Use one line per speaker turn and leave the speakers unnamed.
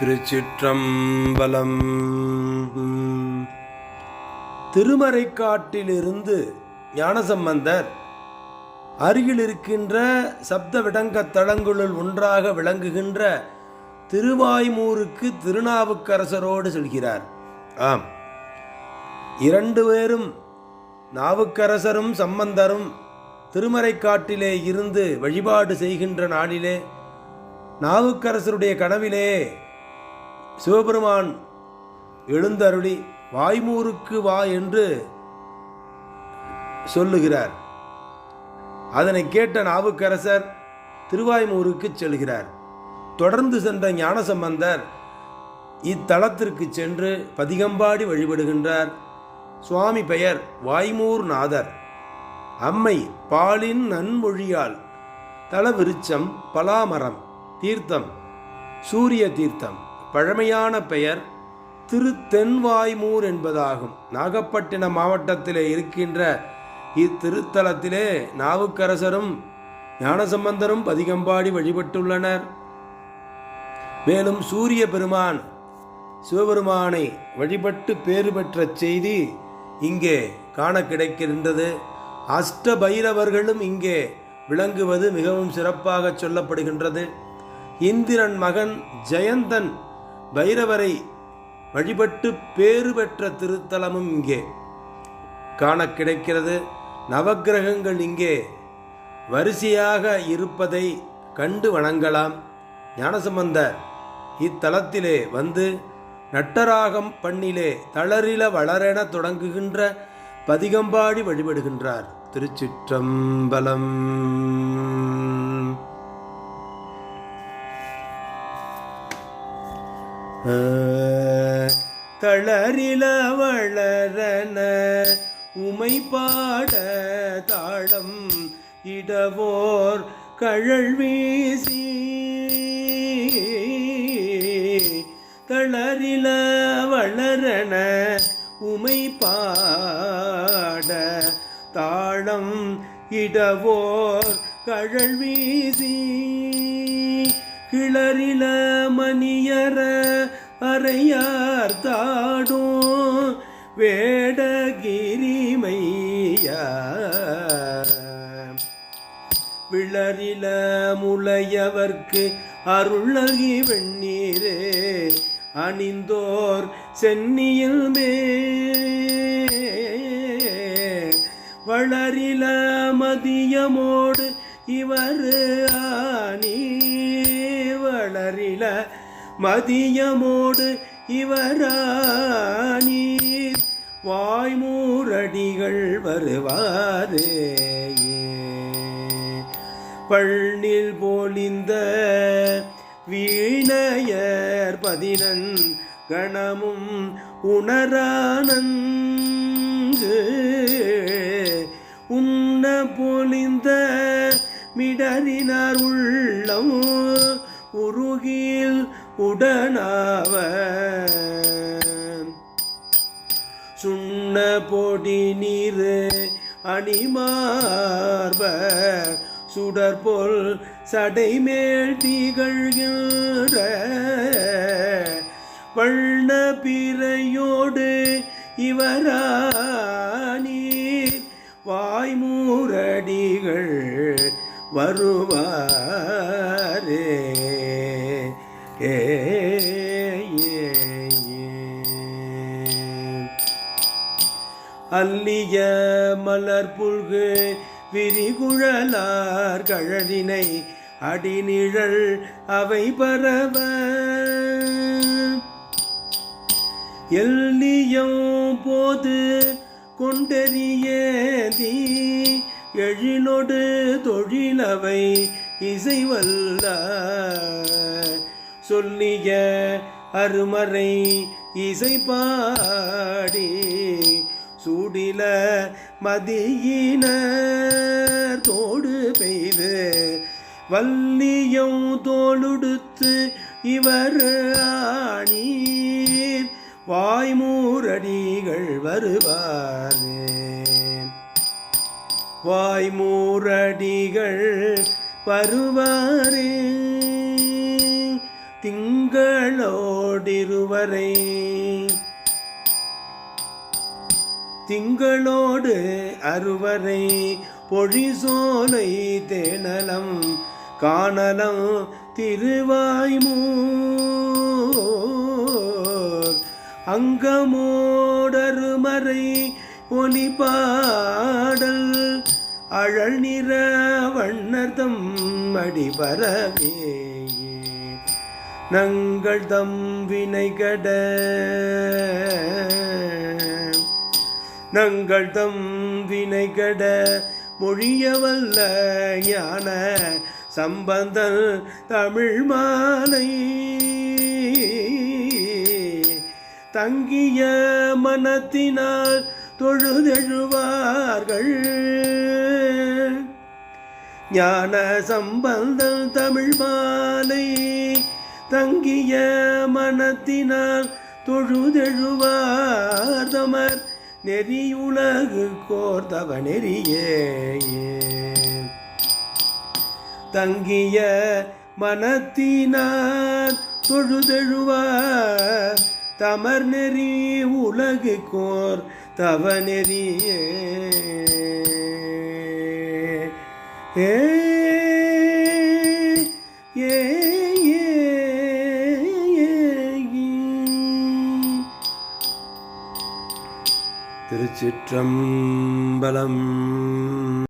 திருச்சிற்றம்பலம். திருமறைக்காட்டிலிருந்து ஞானசம்பந்தர் அருகில் இருக்கின்ற சப்த விடங்கத் தலங்களுள் ஒன்றாக விளங்குகின்ற திருவாய்மூருக்கு திருநாவுக்கரசரோடு செல்கிறார். ஆம். இரண்டு பேரும் நாவுக்கரசரும் சம்பந்தரும் திருமறைக்காட்டிலே இருந்து வழிபாடு செய்கின்ற நாளிலே நாவுக்கரசருடைய கனவிலே சிவபெருமான் எழுந்தருளி வாய்மூருக்கு வா என்று சொல்லுகிறார். அதனை கேட்ட நாவுக்கரசர் திருவாய்மூருக்கு செல்கிறார். தொடர்ந்து சென்ற ஞானசம்பந்தர் இத்தலத்திற்கு சென்று பதிகம்பாடி வழிபடுகின்றார். சுவாமி பெயர் வாய்மூர் நாதர் அம்மை பாலின் நன்மொழியால் தலவிருச்சம் பலாமரம் தீர்த்தம் சூரிய தீர்த்தம் பழமையான பெயர் திருத்தென்வாய்மூர் என்பதாகும். நாகப்பட்டினம் மாவட்டத்திலே இருக்கின்ற இத்திருத்தலத்திலே நாவுக்கரசரும் ஞானசம்பந்தரும் பதிகம்பாடி வழிபட்டுள்ளனர். மேலும் சூரிய பெருமான் சிவபெருமானை வழிபட்டு பேறு பெற்ற செய்தி இங்கே காண கிடைக்கின்றது. அஷ்ட பைரவர்களும் இங்கே விளங்குவது மிகவும் சிறப்பாக சொல்லப்படுகின்றது. இந்திரன் மகன் ஜெயந்தன் பைரவரை வழிபட்டு பேறு பெற்ற திருத்தலமும் இங்கே. காண கிடைக்கிறது. நவக்கிரகங்கள் இங்கே. வரிசையாக இருப்பதை கண்டு வணங்கலாம். ஞானசம்பந்தர் இத்தலத்திலே வந்து நட்டராகம் பண்ணிலே தளரில வளரென தொடங்குகின்ற பதிகம்பாடி வழிபடுகின்றார். திருச்சிற்றம்பலம். தளரில வளரன உமை பாட தாளம் இடவோர் கழல் வீசி. தளரில வளரன உமை பாட தாளம் இடவோர் கழல் வீசி. கிளறில மணியர அறையார் தாடும் வேடகிரிமையா விளரில முளையவர்க்கு அருளகி வெண்ணீரே அணிந்தோர் சென்னியில் மே. வளரில மதியமோடு இவர் ஆணி வளரில மதியமோடு இவரானீர். வாய்மூரடிகள் வருவாரே பள்ளில் போலிந்த வீணையர் பதினன் கணமும் உணரானங்கு. உண்ண பொலிந்த மிடறினார் உள்ளம் உருகில் உடனாவ சுண்ண பொடி நீர் அணிமார்ப சுடற்பொல் சடைமேல் திகழ்கின்ற வண்ண பிறையோடு இவரானீர். வாய்மூரடிகள் வருவாரே. ஏ அல்லிய மலர் புல்கு விரிகுழலார் கழலினை அடிநிழல் அவை பரவ. எல்லியம் போது கொண்டெறியேதி எழிலொடு தொழிலவை இசைவல்ல சொல்லிய அருமறை இசை பாடி சூடில மதியினர் தோடு பெய்து வல்லியம் தோளுடுத்து இவர் ஆணீர் வாய்மூரடிகள் வருவாரே வாய்மூரடிகள் வருவாரே. திங்களோடிருவரை திங்களோடு அறுவரை. பொழிசோலை தேனலம் காணலம் திருவாய்மூர். அங்கமோடருமறை ஒலிபாடல் அழல் நிற வண்ணதம் அடிபரவே. நங்கள் தம் வினைகட நங்கள் தம் வினைகட மொழியவல்ல ஞான சம்பந்தன் தமிழ் மாலை. தங்கிய மனத்தினால் தொழுதெழுவார்கள். ஞான சம்பந்தம் தமிழ் மாலை. தங்கிய மனத்தினால் தொழுதெழுவார் தமர். நெறியுலகு கோர்தவ நெறியே தங்கிய மனத்தினார் தொழுதெழுவார் தமர். நெறி உலகு கோர் தவ நெறியே ஏ திருச்சிற்றம்பலம்